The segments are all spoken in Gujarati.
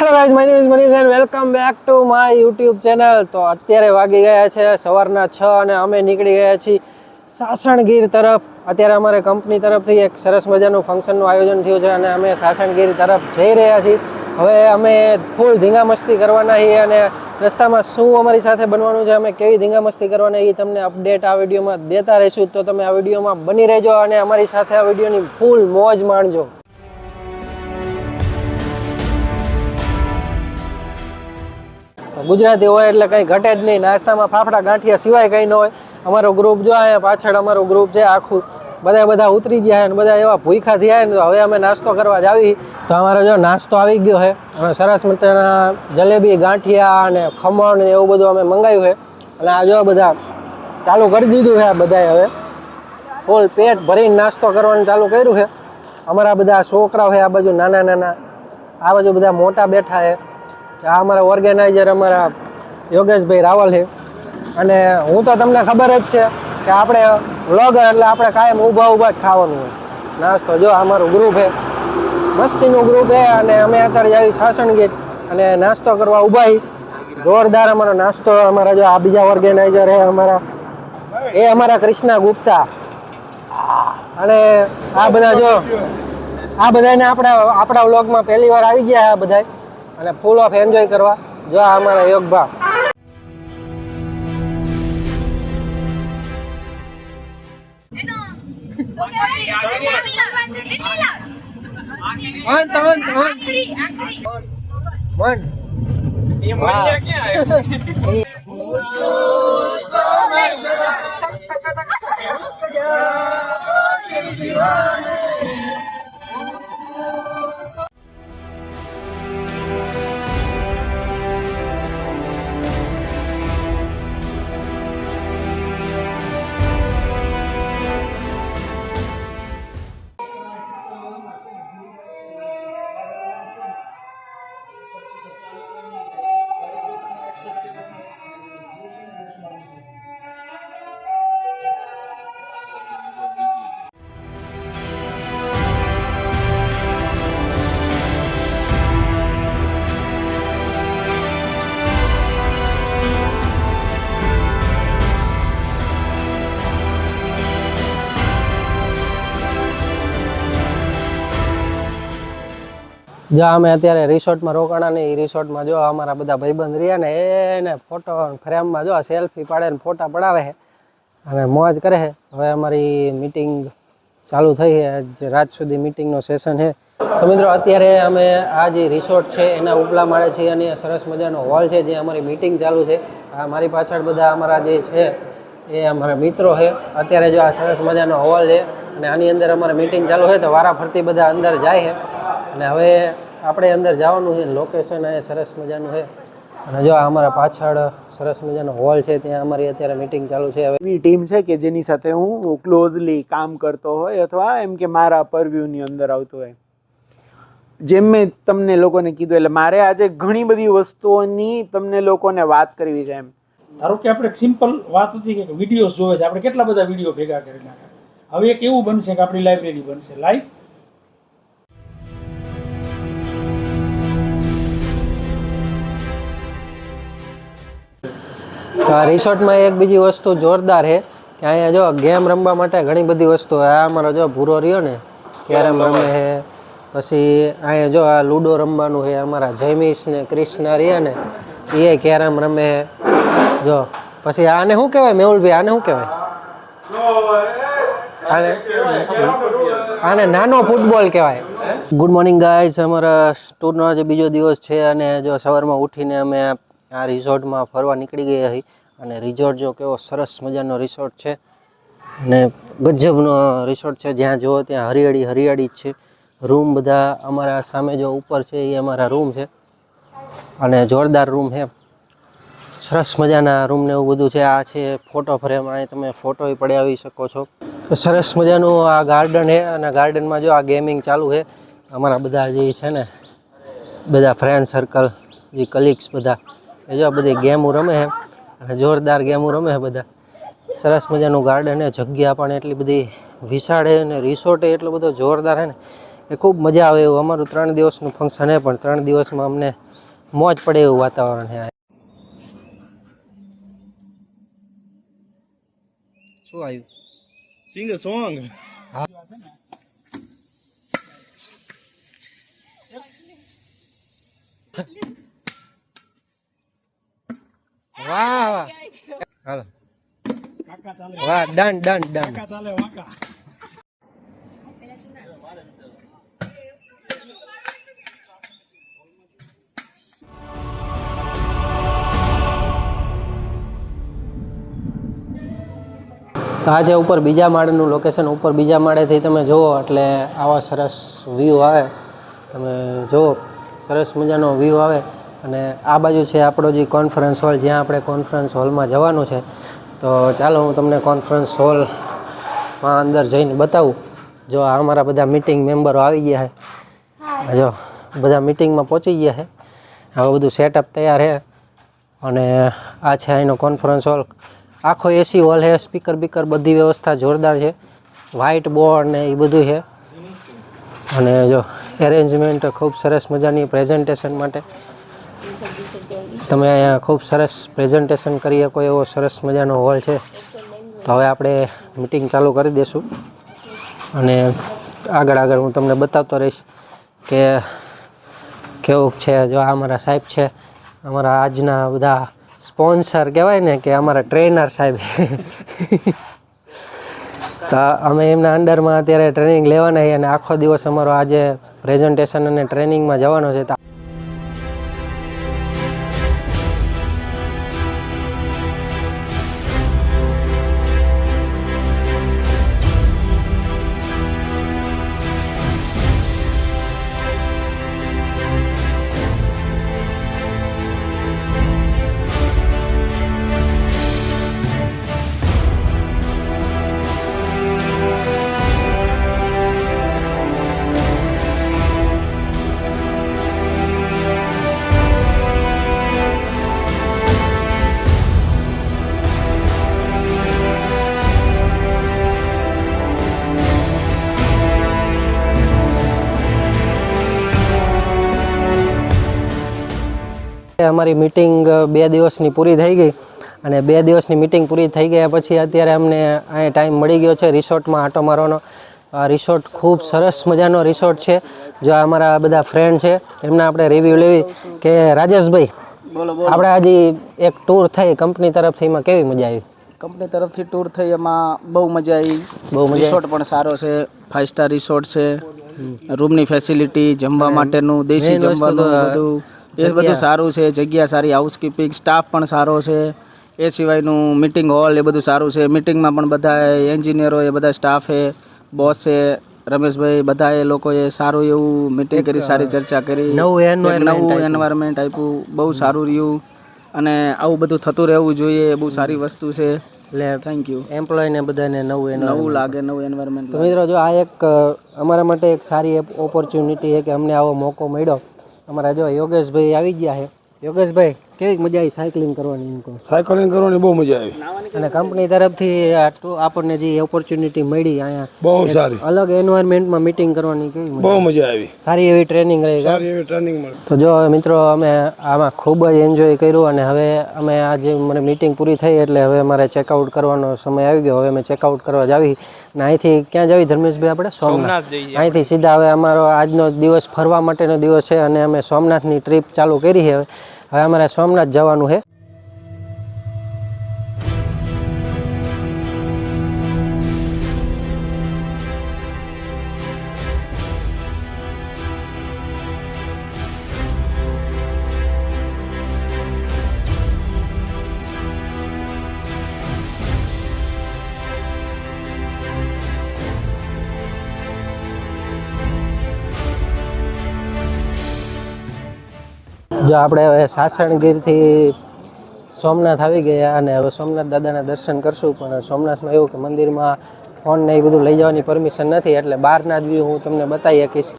Guys my name is Manish and welcome back to my YouTube channel તો અત્યારે વાગી ગયા છે સવારના છ અને અમે નીકળી ગયા છીએ સાસણગીર તરફ. અત્યારે અમારે કંપની તરફથી એક સરસ મજાનું ફંક્શનનું આયોજન થયું છે અને અમે સાસણગીર તરફ જઈ રહ્યા છીએ. હવે અમે ફૂલ ધીંગા મસ્તી કરવાના છીએ અને રસ્તામાં શું અમારી સાથે બનવાનું છે, અમે કેવી ધીંગા મસ્તી કરવાના એ તમને અપડેટ આ વિડીયોમાં દેતા રહીશું. તો તમે આ વિડીયોમાં બની રહેજો અને અમારી સાથે આ વિડીયોની ફૂલ મોજ માણજો. ગુજરાતી હોય એટલે કંઈ ઘટે જ નહીં. નાસ્તામાં ફાફડા ગાંઠિયા સિવાય કંઈ ન હોય. અમારો ગ્રુપ જો અહીંયા પાછળ અમારું ગ્રુપ છે, આખું બધા બધા ઉતરી ગયા અને બધા એવા ભૂખા થયા ને હવે અમે નાસ્તો કરવા જ આવી. તો અમારો જો નાસ્તો આવી ગયો છે. અને સરસ મજાના જલેબી, ગાંઠિયા અને ખમણ ને એવું બધું અમે મંગાવ્યું છે. અને આ જો બધા ચાલુ કરી દીધું છે આ બધાએ હવે. ફૂલ પેટ ભરીને નાસ્તો કરવાનું ચાલુ કર્યું છે. અમારા બધા છોકરાઓ છે, આ બાજુ નાના નાના, આ બાજુ બધા મોટા બેઠા છે. આ અમારા ઓર્ગેનાઇઝર અમારા યોગેશભાઈ રાવલ છે. અને હું તો તમને ખબર જ છે કે આપણે વ્લોગર એટલે આપણે કાયમ ઊભા ઊભા જ ખાવાનું હોય. નાસ્તો જો અમારું ગ્રુપ છે. મસ્તીનું ગ્રુપ છે અને અમે અત્યારે આવી સાસણ ગેટ અને નાસ્તો કરવા ઊભા જોરદાર અમારો નાસ્તો, અમારા જો આ બીજા ઓર્ગેનાઇઝર છે, અમારા એ અમારા કૃષ્ણા ગુપ્તા. અને આ બધા જો, આ બધાને આપણા આપણા વ્લોગમાં પહેલી વાર આવી ગયા આ બધા અને ફૂલ ઓફ એન્જોય કરવા. જો આ અમારા યોગભા મન મન. ત્રણ વન જો અમે અત્યારે રિસોર્ટમાં રોકાણા ને એ રિસોર્ટમાં જો અમારા બધા ભાઈબંધ રહ્યા ને એને ફોટો ફ્રેમમાં જો સેલ્ફી પાડે ને ફોટા પડાવે છે. અને મોજ કરે છે. હવે અમારી મીટિંગ ચાલુ થઈ છે. આજ રાત સુધી મિટિંગનો સેશન છે. તો મિત્રો, અત્યારે અમે આ જે રિસોર્ટ છે, એના ઉપલા માળે છીએ અને સરસ મજાનો હોલ છે જે અમારી મિટિંગ ચાલુ છે. આ મારી પાછળ બધા અમારા જે છે, એ અમારા મિત્રો છે. અત્યારે જો આ સરસ મજાનો હોલ છે અને આની અંદર અમારે મીટિંગ ચાલુ છે, તો વારા ફરતી બધા અંદર જાય છે. અને હવે આપણે અંદર જવાનું છે લોકેશન એ સરસ મજાનું છે. અને જો અમારા પાછળ સરસ મજાનો હોલ છે ત્યાં અમારી અત્યારે મીટિંગ ચાલુ છે. હવે એવી ટીમ છે કે જેની સાથે હું ક્લોઝલી કામ કરતો હોય અથવા એમ કે મારા પરવ્યુની અંદર આવતો હોય. જેમ મેં તમને લોકોને કીધું એટલે મારે આજે ઘણી બધી વસ્તુઓની તમને લોકોને વાત કરવી છે એમ. ધારો કે આપણે સિમ્પલ વાત હતી કે વિડીયોઝ જોવે છે આપણે કેટલા બધા વીડિયો ભેગા કરી નાખ્યા હવે એક એવું બનશે કે આપણી લાઇબ્રેરી બનશે લાઈવ તો આ રિસોર્ટમાં એક બીજી વસ્તુ જોરદાર છે કે અહીંયા જો ગેમ રમવા માટે ઘણી બધી વસ્તુ આ અમારો જો ભૂરો રહ્યો ને કેરમ રમે છે પછી અહીંયા જો આ લૂડો રમવાનું છે અમારા જયમીશ ને ક્રિષ્ના રહ્યા ને એ કેરમ રમે છે. જો પછી આને શું કહેવાય મેહુલભાઈ? આને શું કહેવાય? આને આને નાનો ફૂટબોલ કહેવાય. ગુડ મોર્નિંગ ગાઈઝ અમારા ટૂરનો આજે બીજો દિવસ છે અને જો સવારમાં ઉઠીને અમે આ રિસોર્ટમાં ફરવા નીકળી ગયા હતી અને રિઝોર્ટ જો કેવો સરસ મજાનો રિસોર્ટ છે. અને ગજબનો રિસોર્ટ છે. જ્યાં જુઓ ત્યાં હરિયાળી હરિયાળી જ છે. રૂમ બધા અમારા સામે જો ઉપર છે એ અમારા રૂમ છે. અને જોરદાર રૂમ છે. સરસ મજાના રૂમ ને એવું બધું છે. આ છે ફોટો ફ્રેમ અહીં તમે ફોટો પડાવી શકો છો. સરસ મજાનું આ ગાર્ડન છે. અને ગાર્ડનમાં જો આ ગેમિંગ ચાલુ છે. અમારા બધા જે છે ને, બધા ફ્રેન્ડ સર્કલ જે કલીગ્સ બધા એ જો આ બધી ગેમો રમે છે અને જોરદાર ગેમો રમે છે બધા. સરસ મજાનું ગાર્ડન છે જગ્યા પણ એટલી બધી વિશાળ છે અને રિસોર્ટ એટલો બધો જોરદાર છે ને. એ ખૂબ મજા આવે એવું. અમારું ત્રણ દિવસનું ફંક્શન છે પણ ત્રણ દિવસમાં અમને મોજ પડે એવું વાતાવરણ છે શું આવ્યું? Sing a song. વાહ વાહ. Done done done. કાકા ઉપર બીજા માળનું લોકેશન ઉપર બીજા માળેથી તમે જુઓ, એટલે આવા સરસ વ્યૂ આવે. તમે જુઓ, સરસ મજાનો વ્યૂ આવે. અને આ બાજુ છે આપણો જે કોન્ફરન્સ હોલ જ્યાં આપણે કોન્ફરન્સ હોલમાં જવાનું છે. તો ચાલો હું તમને કોન્ફરન્સ હોલમાં અંદર જઈને બતાવું. જો આ અમારા બધા મિટિંગ મેમ્બરો આવી ગયા છે. જો બધા મિટિંગમાં પહોંચી ગયા છે. હવે બધું સેટઅપ તૈયાર છે. અને આ છે અહીંનો કોન્ફરન્સ હોલ આખો એસી હોલ છે. સ્પીકર બીકર બધી વ્યવસ્થા જોરદાર છે. વ્હાઇટ બોર્ડ ને એ બધું છે. અને જો એરેન્જમેન્ટ ખૂબ સરસ મજાની પ્રેઝન્ટેશન માટે. તમે અહીંયા ખૂબ સરસ પ્રેઝન્ટેશન કરી શકો એવો સરસ મજાનો હોલ છે. તો હવે આપણે મિટિંગ ચાલુ કરી દઈશું અને આગળ આગળ હું તમને બતાવતો રહીશ કે કેવું છે, જો આ અમારા સાહેબ છે, અમારા આજના બધા સ્પોન્સર કહેવાય ને કે અમારા ટ્રેનર સાહેબ. તો અમે એમના અંડરમાં અત્યારે ટ્રેનિંગ લેવાના છીએ અને આખો દિવસ અમારો આજે પ્રેઝન્ટેશન અને ટ્રેનિંગમાં જવાનો છે. અમારી મિટિંગ બે દિવસની પૂરી થઈ ગઈ અને બે દિવસની મિટિંગ પૂરી થઈ ગયા પછી અત્યારે અમને અહીંયા ટાઈમ મળી ગયો છે રિસોર્ટમાં આંટો મારવાનો. આ રિસોર્ટ ખૂબ સરસ મજાનો રિસોર્ટ છે. જો અમારા બધા ફ્રેન્ડ છે એમના આપણે રિવ્યૂ લેવી કે રાજેશભાઈ આપણે હજી એક ટૂર થઈ કંપની તરફથી એમાં કેવી મજા આવી? કંપની તરફથી ટૂર થઈ એમાં બહુ મજા આવી. બહુ મજા રિસોર્ટ પણ સારો છે. ફાઇવ સ્ટાર રિસોર્ટ છે. રૂમની ફેસિલિટી જમવા માટેનું દેશી જમવાનું બધું. એ બધું સારું છે જગ્યા સારી હાઉસકીપિંગ સ્ટાફ પણ સારો છે. એ સિવાયનું મિટિંગ હોલ એ બધું સારું છે. મિટિંગમાં પણ બધા એન્જિનિયરો એ બધા સ્ટાફ છે બોસ છે રમેશભાઈ બધા એ લોકોએ સારું એવું મિટિંગ કરી સારી ચર્ચા કરી. નવું નવું એન્વાયરમેન્ટ આપ્યું. બહુ સારું રહ્યું. અને આવું બધું થતું રહેવું જોઈએ બહુ સારી વસ્તુ છે. એટલે થેન્ક યુ એમ્પ્લોયને બધાને નવું નવું લાગે નવું એન્વાયરમેન્ટ મિત્રો જો આ એક અમારા માટે એક સારી ઓપોર્ચ્યુનિટી છે કે અમને આવો મોકો મળ્યો. અમારા જો યોગેશભાઈ આવી ગયા છે. યોગેશભાઈ કેવી મજા આવી સાયકલિંગ કરવાની એમ કહો? સાયકલિંગ કરવાની બહુ મજા આવી. અને કંપની તરફથી આપણને જે ઓપોર્ચ્યુનિટી મળી અહીંયા બહુ સારી. અલગ એન્વાયરમેન્ટમાં મીટિંગ કરવાની કેવી બહુ મજા આવી. સારી એવી ટ્રેનિંગ રહી સારી એવી ટ્રેનિંગ મળી. તો જો મિત્રો અમે આમાં ખૂબ જ એન્જોય કર્યું અને હવે અમે આજે મને મીટિંગ પૂરી થઈ એટલે હવે અમારે ચેકઆઉટ કરવાનો સમય આવી ગયો. હવે અમે ચેકઆઉટ કરવા જાવી અને અહીંથી ક્યાં જાવી ધર્મેશભાઈ આપણે? સોમનાથ. અહીંથી સીધા હવે અમારો આજનો દિવસ ફરવા માટેનો દિવસ છે અને અમે સોમનાથની ટ્રીપ ચાલુ કરી છે હવે. હવે અમારે સોમનાથ જવાનું છે. જો આપણે હવે સાસણગીરથી સોમનાથ આવી ગયા અને હવે સોમનાથ દાદાના દર્શન કરશું, પણ સોમનાથમાં એવું કે મંદિરમાં ફોન ને એ બધું લઈ જવાની પરમિશન નથી, એટલે બહારના જ વ્યૂ હું તમને બતાવી શકીશ.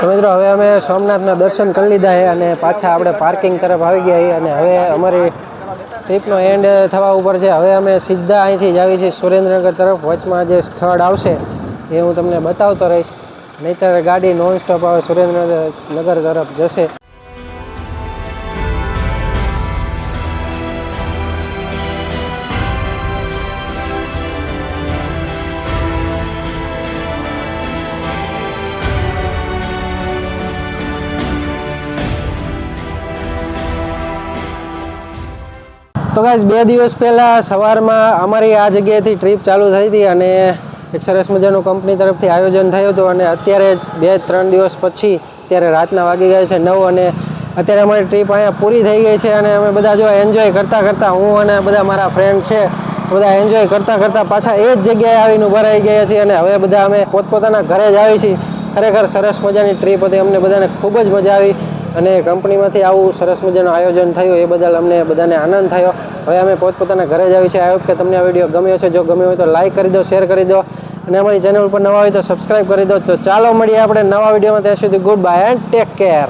તો મિત્રો, હવે અમે સોમનાથના દર્શન કરી લીધા છે અને પાછા આપણે પાર્કિંગ તરફ આવી ગયા છીએ અને હવે અમારી ટ્રીપનો એન્ડ થવા ઉપર છે. હવે અમે સીધા અહીંથી જ આવી છીએ સુરેન્દ્રનગર તરફ. વચમાં જે સ્થળ આવશે એ હું તમને બતાવતો રહીશ. નહીંતર ગાડી નોન સ્ટોપ આવે સુરેન્દ્રનગર તરફ જશે. તો ગાઈઝ બે દિવસ પહેલાં સવારમાં અમારી આ જગ્યાએથી ટ્રીપ ચાલુ થઈ હતી અને એક સરસ મજાનું કંપની તરફથી આયોજન થયું હતું અને અત્યારે બે ત્રણ દિવસ પછી અત્યારે રાતના વાગી ગયા છે નવ અને અત્યારે અમારી ટ્રીપ અહીંયા પૂરી થઈ ગઈ છે અને અમે બધા જો એન્જોય કરતાં કરતાં હું અને બધા મારા ફ્રેન્ડ છે, બધા એન્જોય કરતાં કરતાં પાછા એ જ જગ્યાએ આવીને ઊભા રહી ગયા છીએ અને હવે બધા અમે પોતપોતાના ઘરે જ આવી છીએ. ખરેખર સરસ મજાની ટ્રીપ હતી, અમને બધાને ખૂબ જ મજા આવી. અને કંપનીમાંથી આવું સરસ મજાનું આયોજન થયું, એ બદલ અમને બધાને આનંદ થયો. હવે અમે પોતપોતાના ઘરે જ આવી છે આઈ હોપ કે તમને આ વીડિયો ગમ્યો છે જો ગમ્યો હોય તો લાઈક કરી દો, શેર કરી દો. અને અમારી ચેનલ ઉપર નવા હોય તો સબસ્ક્રાઈબ કરી દો. તો ચાલો મળીએ આપણે નવા વિડીયોમાં. ત્યાં સુધી goodbye and take care.